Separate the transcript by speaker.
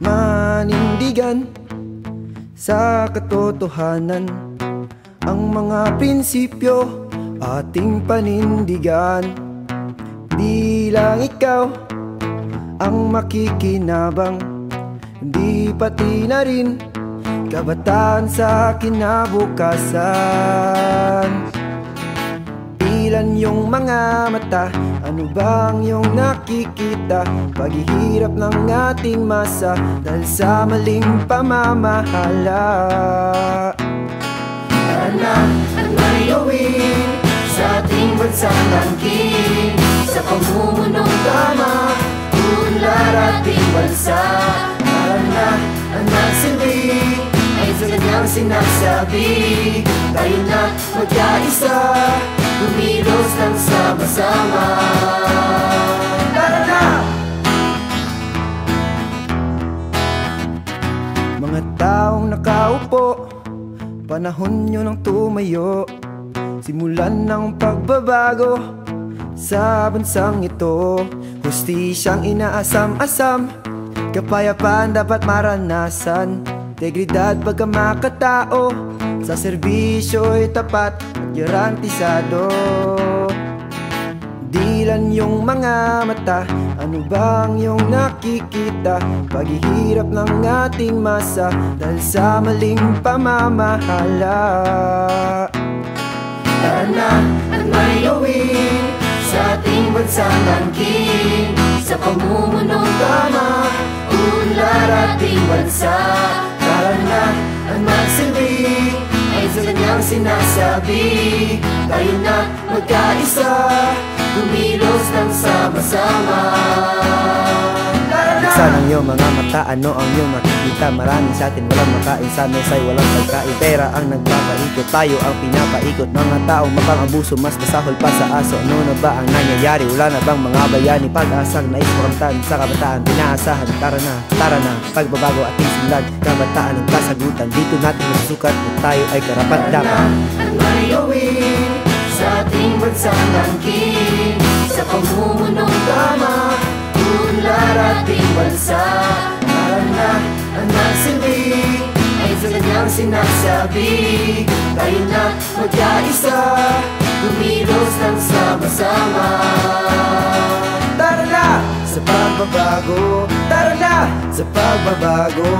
Speaker 1: panindigan Sa katotohanan Ang mga prinsipyo ating panindigan. Di lang ikaw ang makikinabang Di pati na rin kabataan sa kinabukasan. Ilan yung mga mata Ano bang yung nakikita? Paghihirap ng ating masa Dahil sa maling pamamahala.
Speaker 2: At may gawin Sa ating bansang langkin Sa pamumunong tama Unlar ating bansa. Na ang nagsilbi Ay sa kanyang sinasabi. Tayo na magkaisa Kumilos ng sama-sama
Speaker 1: Panahon nyo nang tumayo. Simulan ng pagbabago Sa bansang ito. Hustisyang inaasam-asam Kapayapaan dapat maranasan. Integridad pagkamakatao Sa serbisyo'y tapat at garantisado Dilan yung mga mata. Ano bang yung nakikita? Paghihirap ng ating masa Dahil sa maling pamamahala.
Speaker 2: Tara na at may gawin Sa ating bansang langkin Sa pamumunong tama Unlar ating bansa. Tara na at magsilbi Ay sa kanyang sinasabi. Tayo na magkaisa Kumilos ng sama-sama
Speaker 1: Buksan ang iyong mga mata, ano ang iyong makikita? Marami sa atin walang makain, sa mesa'y walang pagkain. Pera ang nagpapaikot, tayo ang pinapaikot. Mga taong mapang-abuso, mas kasahol pa sa aso. Ano na ba ang nangyayari? Wala na bang mga bayani? Pag-asang nais makamtan sa kabataan Pinaasahan, tara na, tara na Pagbabago ating simulan, kabataan ang kasagutan Dito natin masusukat kung tayo ay karapat dapat.
Speaker 2: At may gawin sa ating bansang langkin sinasabi. Tayo na magkaisa Kumilos ng sama-sama.
Speaker 1: Tara na! Sa pagbabago Tara na! Sa pagbabago